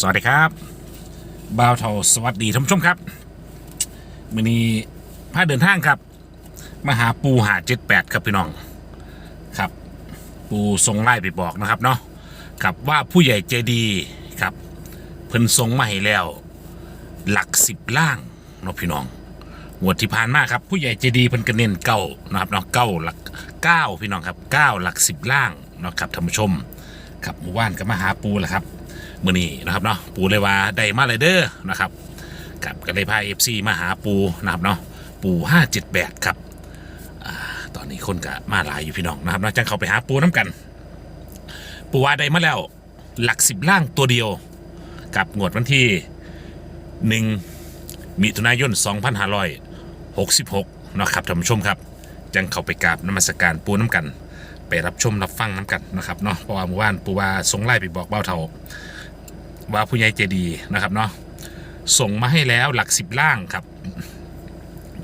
สวัสดีครับบ่าวเทาสวัสดีท่านผู้ชมครับมือนี้พาเดินทางครับมาหาปูหาเจ็ดแปดครับพี่น้องครับ ปูทรงไล่ไปบอกนะครับเนาะครับว่าผู้ใหญ่ใจดีครับเพิ่นทรงมาให้แล้ว หลักสิบล่างเนาะพี่น้องงวดที่ผ่านมาครับผู้ใหญ่ใจดีเพิ่นก็เน้นเก้านะครับเนาะเก้าหลักเก้าพี่น้องครับเก้าหลักสิบล่างเนาะครับท่านผู้ชมครับหมู่บ้านก็มาหาปูแหละครับ มื่อนี้นะครับเนาะปูเลยว่าได้มาเลยเด้อนะครับกับก็เลยพาเอฟซีมาหาปูนะครับเนาะปูห้าเจ็ดแปดครับอตอนนี้คนก็มาหลายอยู่พี่น้องนะครับนะจังเขาไปหาปูน้ำกัน ปูว่าได้มาแล้ว หลักสิบล่างตัวเดียว กับงวดวันที่หนึ่งมิถุนายน 2566นาะครับท่านผู้ชมครับ จังเข้าไปกราบนมัสการปูน้ำกัน ไปรับชมรับฟังน้ำกันนะครับเนาะเพราะว่าเมื่อวานปูว่าสงไล่ไปบอกเบ้าเทา ว่าผู้ใหญ่ใจดีนะครับเนาะส่งมาให้แล้วหลักสิบล่างครับ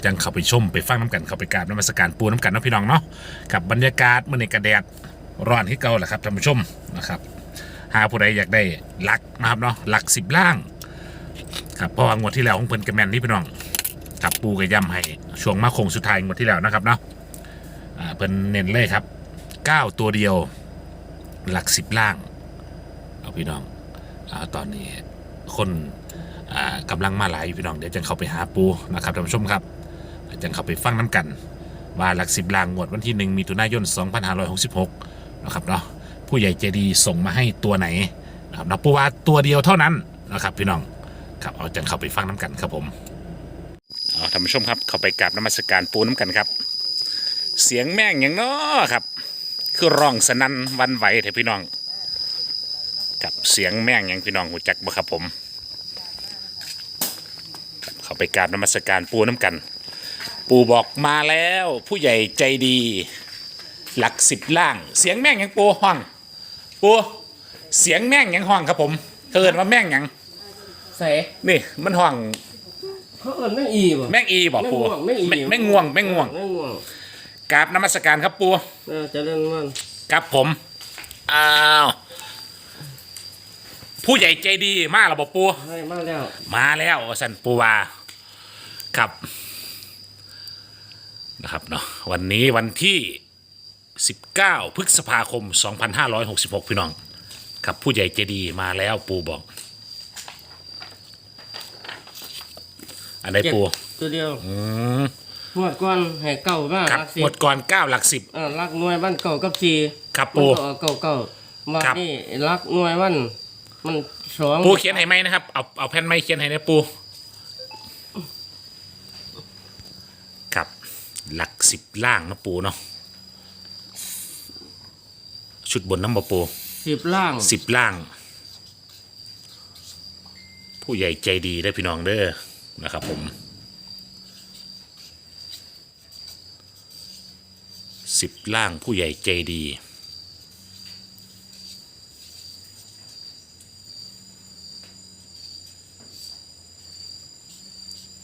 จังเข้าไปชมไปฟังน้ำกันเข้าไปกราบนมัสการปูน้ำกันนะพี่น้องเนาะกับบรรยากาศเมื่อในกระแดดร้อนที่เก่าแหละครับท่านผู้ชมนะครับหาผู้ใดอยากได้หลักนะครับเนาะหลักสิบล่างครับเพราะว่างวดที่แล้วของเพิ่นกระแมนนี่พี่น้องกับปูกระยำให้ช่วงมาคงสุดท้ายงวดที่แล้วนะครับเนาะเพิ่นเน้นเลยครับ 9 ตัวเดียวหลักสิบล่าง เอาพี่น้อง อาตอนนี้คนอ่ากำลังมาหลายอยู่พี่น้องเดี๋ยวจะเข้าไปหาปูนะครับท่านผู้ชมครับจะเข้าไปฟังน้ำกัน ว่าหลักสิบลางงวดวันที่1มีตุนายน 2566 นะครับเนาะผู้ใหญ่ใจดีส่งมาให้ตัวไหนนะครับนะปูว่าตัวเดียวเท่านั้นนะครับพี่น้องครับเอาจังเข้าไปฟังน้ำกันครับผมเอาท่านผู้ชมครับเข้าไปกราบนมัสการปูน้ำกันครับ เสียงแม่งอย่างน้อครับ คือร้องสนั่นวันไหวเถอะพี่น้อง กับเสียงแม่งอย่างพี่น้องหูจักบ่ครับผมครับเข้าไปกราบนมัสการปูน้ำกัน ปูบอกมาแล้วผู้ใหญ่ใจดี หลักสิบล่าง เสียงแม่งอย่างปูห้อง ปูเสียงแม่งอย่างห้องครับผมเกินว่าแม่งอย่างใส่นี่มันห้องเขาเอิ้นแม่งอีบ่แม่งอีบอกปูแม่งอีแม่แม่งง่วงแม่งง่วงแม่งง่วงกราบนมัสการครับปูเออเจะเล่นมันครับผมอ้าว ผู้ใหญ่ใจดีมากหรอบอกปูให้มาแล้วมาแล้วสันปูวาครับ นะครับเนาะวันนี้วันที่ 19 พฤษภาคม 2566 พี่น้อง ครับผู้ใหญ่ใจดีมาแล้วปูบอก อันไหนปูตัวเดียวอืมหวดก่อนให้เก่ามาครับลักสิหมบดก่อน 9 หลัก 10 เออลักหน่วยบ้านเก่ากับสี่ครับมันปูก็เอาเก่าเก่ามาครับ นี่ลักหน่วยวัน มันสองปูเขียนให้ไหมนะครับ เอาเอาแผ่นไม้เขียนให้นะปูครับ หลักสิบล่างนะปูเนาะชุดบนน้ำบะปูสิบล่างสิบล่าง ผู้ใหญ่ใจดีได้อพี่น้องเด้อนะครับผมสิบล่างผู้ใหญ่ใจดี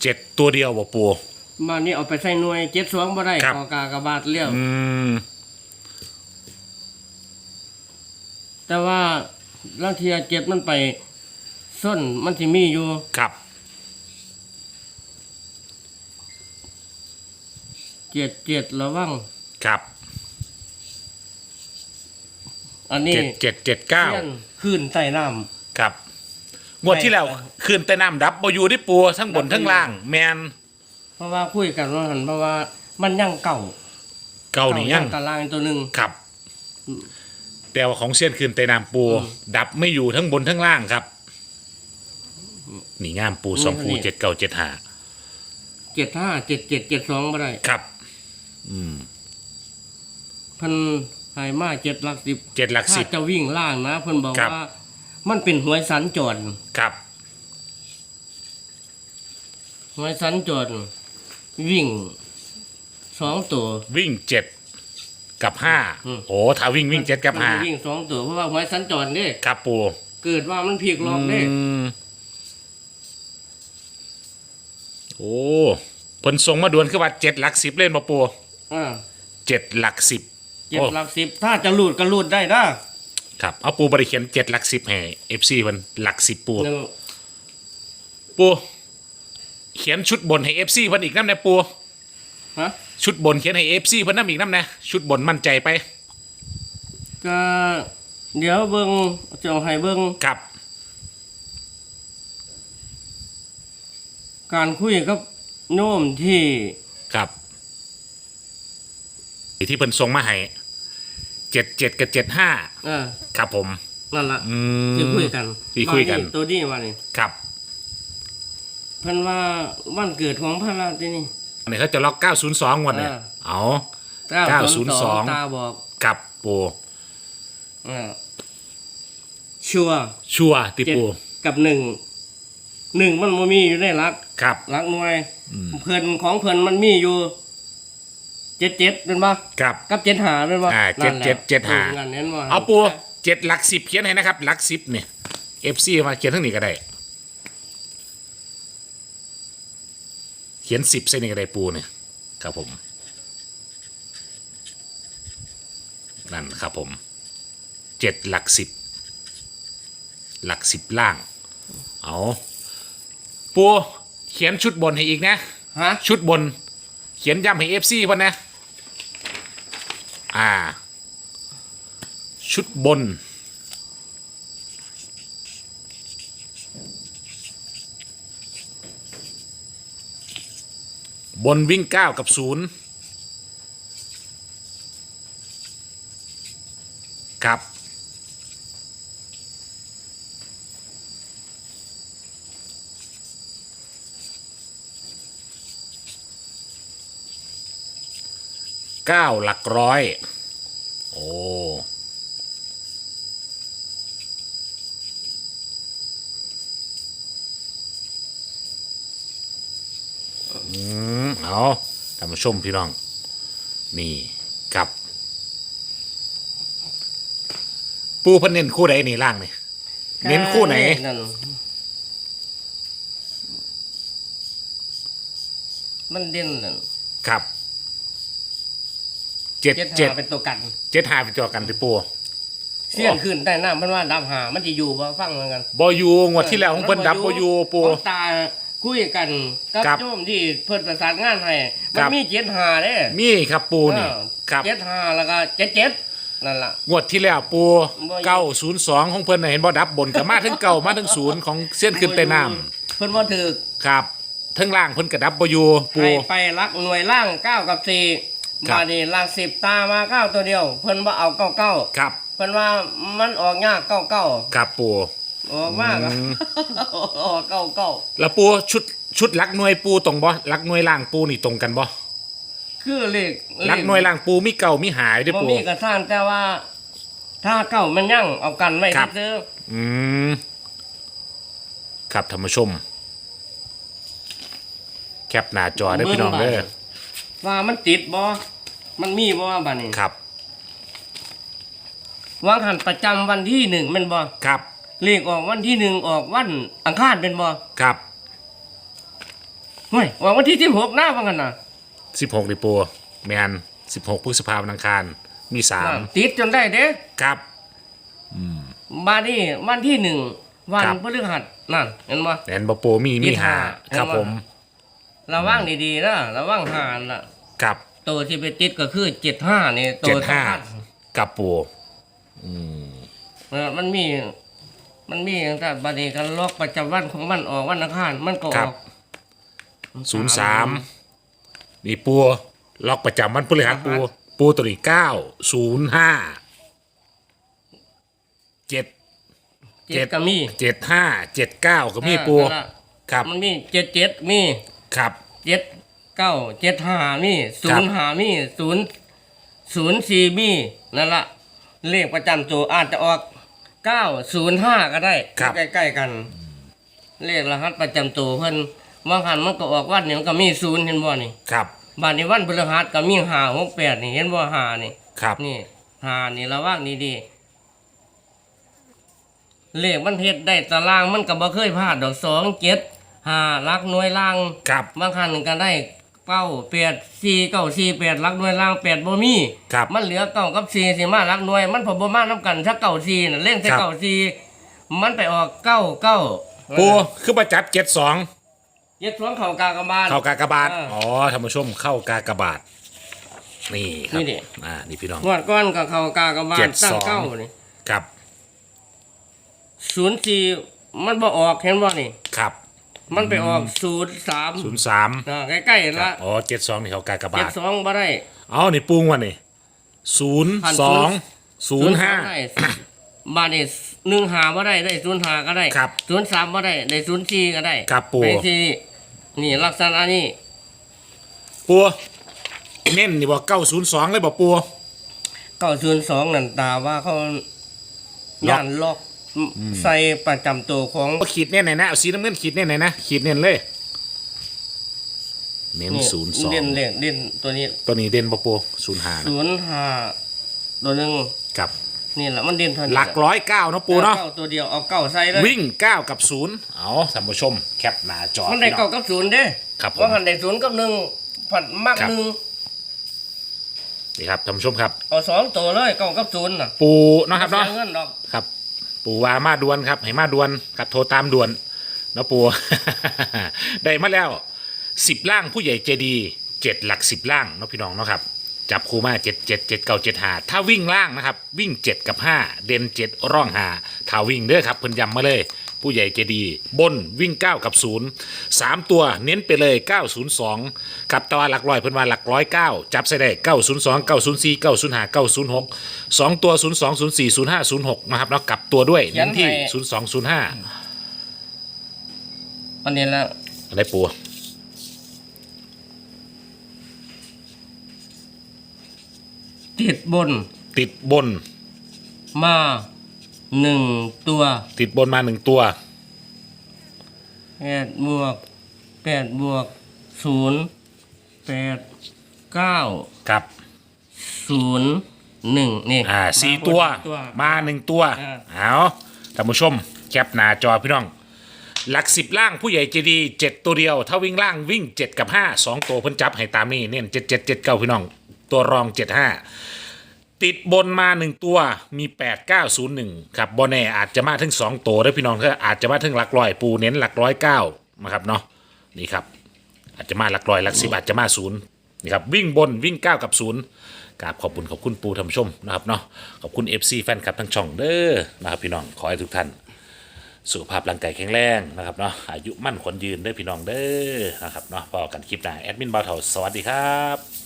เจ็ดตัวเดียวบ่ปู มานี่เอาไปใส่หน่วยเจ็ดสองบ่ได้ครับกอกากระบาดเลี้ยวอืม แต่ว่าลางเทียเจ็ดมันไปส้นมันสิมีอยู่ ครับ เจ็ดเจ็ดระวังครับอันนี้เจ็ดเจ็ดเจ็ดเก้าเสี้ยนขึ้นใต้น้ครับ งวดที่แล้วไปคืนแต่น้ำดับบอยู่ที่ปูทั้งบนทั้งล่าง แมนำเพราะว่าคุยกันว่าหันเพราะว่ามันยังเก่าเก่านี่ยังตารางตัวหนึ่งครับแต่ว่าของเส้นคืนแต่น้ำปูอืมดับไม่อยู่ทั้งบนทั้งล่างครับนี่งามปูสองปูนี่เจ็ดเก้าเจ็ดห้าเจ็ดห้าเจ็ดเจ็ดเจ็ดสองบ่ได้ครับ อืมเพันหายมาเจ็ดหลักสิบเจ็ดหลักถ้าสิบจะวิ่งล่างนะเพิ่นบอกครับว่า มันเป็นหวยสันจรครับ หวยสันจรวิ่งสองตัว วิ่งเจ็ดกับห้าอืม โอ้ถ้าวิ่งวิ่งเจ็ดกับมันห้าวิ่งสองตัวเพราะว่าหวยสันจรเด้ครับปูเกิดว่ามันพีกลอกเด้อืมโอ้ผลทรงมาดวนคือว่าเจ็ดหลักสิบเล่นมาปูอ่าเจ็ดหลักสิบเจ็ดโอ้หลักสิบถ้าจะหลุดก็หลุดได้นะ ครับ เอาปูบริเขียนเจ็ดหลักสิบให้เอฟซีมันหลักสิบปูหนึ่งปู เขียนชุดบนให้เอฟซีเพิ่นอีกน้ำนะปู ฮะชุดบนเขียนให้เอฟซีเพิ่นน้ำอีกน้ำนะ ชุดบนมั่นใจไป ก็เดี๋ยวเบิ่งจะเอาให้เบิ่งครับ การคุยกับโน้มที่ครับที่เพิ่นส่งมาให้ เจ็ดเจ็ดกับเจ็ดห้าเออ ครับผม นั่นล่ะอืม ที่คุยกันที่คุยกัน ว่าตัวนี้ว่านี่ครับเพิ่นว่าวันเกิดของพระราที่นี่ อันนี้เขาจะล็อก902งวดเนี่ยอ่า เอา902 ตาบอกกับปูเออชัวร์ชัวร์ติเจ็ดปูกับหนึ่งหนึ่งมันบ่มีอยู่ในหลัก ครับหลักหน่วย เพิ่นของเพิ่นมันมีอยู่ เจ็ดเจ็ดเป็นบ่ครับกับเจ็ดหาเป็นบ่อ่านั่นแหละเจ็ดเจ็ดเจ็ดหาออนั่นเห็นบ่เอาปูเจ็ดหลักสิบเขียนให้นะครับหลักสิบเนี่ยเอฟซีมาเขียนทั้งนี้ก็ได้ เขียนสิบเส้นนี้ก็ได้ปูเนี่ยครับผม นั่นครับผมเจ็ดหลักสิบหลักสิบล่าง เอาปูเขียนชุดบนให้อีกนะฮะชุดบน เขียนย้ำให้เอฟซีพ่นนะ อ่า ชุดบน บนวิ่งเก้ากับศูนย์ครับ เก้าหลักร้อย โอ้อืมเอาท่านผู้ชมพี่น้อง นี่ครับ ปูเพันเน้นคู่ไหนนี่ล่างนี่ เน้นคู่ไหนนั่นมันเด่นนั่นครับ เจ็ดเจ็ดเจ็ดหาเป็นตัวกันเจ็ดหาไปจอกันที่ปูเสี้ยนขึ้นได้น้ำมันว่าดับหามันจะอยู่บ่ฟังเหมือนกันบอยูงวดที่แล้วของเพิ่นดับบอยูปู ของตาคุยกันกับครับโยมที่เพิ่นประสานงานให้ครัมันบมีเจ็ดหาเด้มีครับปูนี่เออครับเจ็ดหาแล้วก็เจ็ดเจ็ดนั่นล่ะ งวดที่แล้วปูบ่อยู่ เก้าศูนย์สองของเพิ่นน่ะเห็นบ่ดับบนกับมาทั้งเก่ามาทั้งศูนย์ของเส้นขึ้นใต้น้เพิ่นว่าถือำครับทั้งล่างเพิ่นกระดับบอยูปูให้ไปรักหน่วยล่างเก้ากับสี่ ครับ บาดนี้ล่างสิบตามาเก้าตัวเดียว เพิ่นว่าเอาเก้าเก้าครับเพิ่นว่ามันออกยากเก้าเก้าครับปู ออกมากอะอืม ออกเก้าเก้าแล้วปูชุดชุดลักหน่วยปูตรงบ่ลักหน่วยล่างปูนี่ตรงกันบ่คือเลขเลลักขหน่วยล่างปูมีเก่ามีหายเด้วยบ่ปู มีกระสร้างแต่ว่า ถ้าเก้ามันยั่งเอากันไว้ครับ ซื้ออืมครับท่านผู้ชม แคปหน้าจอได้อพี่น้องเด้อ ว่ามันติดบ่มันมีบ่ว่าบัดนี้ครับ วางหันประจำวันที่หนึ่งแมันบ่ครับ เลขออกวันที่หนึ่งออกวันอังคารเป็นบ่ครับเฮ้ยออกวันที่สิบหกหน้าว่ากันน่ะสิบหกดิปูแมนสิบหกพฤษภาคมวันอังคาร มีสามน่ะติดจนได้เด้ครับ บาดนี้วันที่หนึ่งวันครับ พฤหัสนั่นเห็นบ่ แอนบปูมีมีหามีหาครับเห็นบ่ผม ระวังดีๆนะระวังหานน่ะ กับตัวที่ไปติดก็คือเจ็ดห้านี่ตัเจ็วดห้าสำคัญกับปูเออมันมี มันมีตั้งแต่บัดนี้กันล็อกประจำวันของมันออกวันอังคารมันก็อครัอบกศูนย์สามนี่ปูล็อกประจำวันพฤหัสปูปูตัวนี้เก้าศูนย์ห้าเจ็ด เจ็เจ็ดด ก็มีเจ็ดห้าเจ็ดเก้าก็มีปูเออนั่นล่ะครับมันมีเจ็ดเจ็ดมีครับ เจ็ด เก้าเจ็ดห้ามีศูครันบย์ห้ามีศูนย์ศูนย์สี่มีนั่นละเลขประจำตัวอาจจะออกเก้าศูนย์ห้าก็ได้ ครับ ใกล้ๆกัน เลขรหัสประจำตัวเพิ่นบางหันมันก็ออกวันเนี่ยมันก็มีศูนย์เห็นบ่นี่ครับบัดนี้วันพฤหัสก็มีห้าหกแปดนี่เห็นบ่ห้านี่ ครับ นี่หานี่ระว่างนี่ดีเลขมันเฮ็ดได้ตารางมันก็บ่เคยพลาดดอกสองเจ็ดห้าลักหน่วยล่าง ครับ บางครั้งก็ได้ เก้าแปดสี่เก้าสี่แปดลักหน่วยล่างแปดบ่มีครับ มันเหลือเก้ากับสี่สิมาลักหน่วย มันพอบ่มาน้ำกันถ้าเก้าสี่น่ะเล่นใส่ครับ เก้าสี่มันไปออกเก้าเก้าปูคือประจับเจ็ดสองเย็ดสวงเข่ากากบาล เข้ากากบาทอ่าอ๋อท่านผู้ชมเข้ากากบาทนี่ครับนี่ดิ อ่านี่พี่น้อง งวดก้อนกับเข่ากากบาลเจ็ดตั้สงอง เก้านี่ครับศูนย์สี่มันบ่ออกเห็นบ่นี่ ครับ มันไปออกศูนย์สามศูนย์สามอ่าใกล้ๆละอ๋อเจ็ดสองนี่เขากากบาเจ็ดทสองบ่ได้เอานี่ปรุงวันนี่ศูนย์พันสองศูนย์ห้าได้บาทนี่หนึ่งหาบ่ได้ได้ศูนย์หาก็ได้ครับศูนย์สามบ่ได้ได้ศูนย์สี่ก็ได้ครับปู่เป็นที่นี่ลักษณะนี้ปัวเน้นนี่บอกเก้าศูนย์สองเลยบอกปัวเก้าศูนย์สองนั่นตาว่าเขาย่านล็อก ใส่ประจำตัวของขีดเน้นไหนนะเอาสีน้ำเงินขีดเน้นไหนนะขีดเน้นเลย เน้นนี่ศูนย์สองเด่นเด่นเด่นตัวนี้ตัวนี้เด่นปะปัวศูนย์ห้าศูนย์ห้าตัวหนึ่งกับนี่แหละมันเด่นเท่านี้หลักร้อยเก้านาะปูเนาะ เก้าตัวเดียวเอาเก้าใส่เลยวิ่งเก้ากับศูนย์เอาท่านผู้ชม แคปหน้าจอมันได้พี่น้เก้าอง กับศูนย์เด้ครับผม ว่าหันได้ศูนย์กับหนึ่งผัดมากครับหนึ่งนี่ครับท่านผู้ชมครับ เอาสองตัวเลยเก้ากับศูนย์น่ะปูเนาะครับเนาะ สียเงินดอกครับ ปูว่ามาดวนครับให้มาดวนกับโทรตามด่วนนะปูได้มาแล้วสิบล่างผู้ใหญ่เจดีเจ็ดหลักสิบล่างเนาะพี่น้องเนาะครับจับคูมาเจ็ดเจ็ดเจ็ดเก้าเจ็ดหาถ้าวิ่งล่างนะครับ วิ่งเจ็ดกับห้าเด่นเจ็ดร่องหาถ้าวิ่งเด้อครับเพิ่นย้ำมาเลย ผู้ใหญ่เจดีบนวิ่งเก้ากับศูนย์สามตัวเน้นไปเลยเก้าศูนย์สองกับตะวันหลักร้อยเพิ่นว่าหลักร้อยเก้าจับใส่ได้เก้าศูนย์สองเก้าศูนย์สี่เก้าศูนย์ห้าเก้าศูนย์หกสองตัวศูนย์สองศูนย์สี่ศูนย์ห้าศูนย์หกนะครับแล้วกลับตัวด้วยเน้นที่ศูนย์สองศูนย์ห้าอันนี้ละอะไรปูติดบน ติดบน มา หนึ่งตัวติดบนมาหนึ่งตัว แปดบวกแปดบวกศูนย์แปดเก้าครับ ศูนย์หนึ่งนี่อ่าสี่มาตัวตัวมาหนึ่งตัว อ่า เอาท่านผู้ชม แคปหน้าจอพี่น้อง หลักสิบล่างผู้ใหญ่เจดีเจ็ดตัวเดียว ถ้าวิ่งล่างวิ่งเจ็ดกับห้าสองตัวเพิ่นจับให้ตามนี่เน้นเจ็ดเจ็ดเจ็ดเก้าพี่น้อง ตัวรองเจ็ดห้า ติดบนมาหนึ่งตัวมีแปดเก้าศูนย์หนึ่งครับบอแน่อาจจะมาถึงสองตัวได้อพี่น้องก็อาจจะมาถึงหลักร้อยปูเน้นหลักร้อยเก้านะครับเนาะนี่ครับ อาจจะมาหลักร้อยหลักสิบอาจจะมาศูนย์นี่ครับวิ่งบนวิ่งเก้ากับศูนย์กราบขอบคุณขอบคุณปูท่านผู้ชมนะครับเนาะขอบคุณ FC แฟนคลับทั้งช่องเด้อนะครับพี่น้องขอให้ทุกท่านสุขภาพร่างกายแข็งแรงนะครับเนาะอายุมั่นขวัญยืนเด้อพี่น้องเด้อนะครับเนาะพอกันคลิปหน้าแอดมินบาวเทาสวัสดีครับ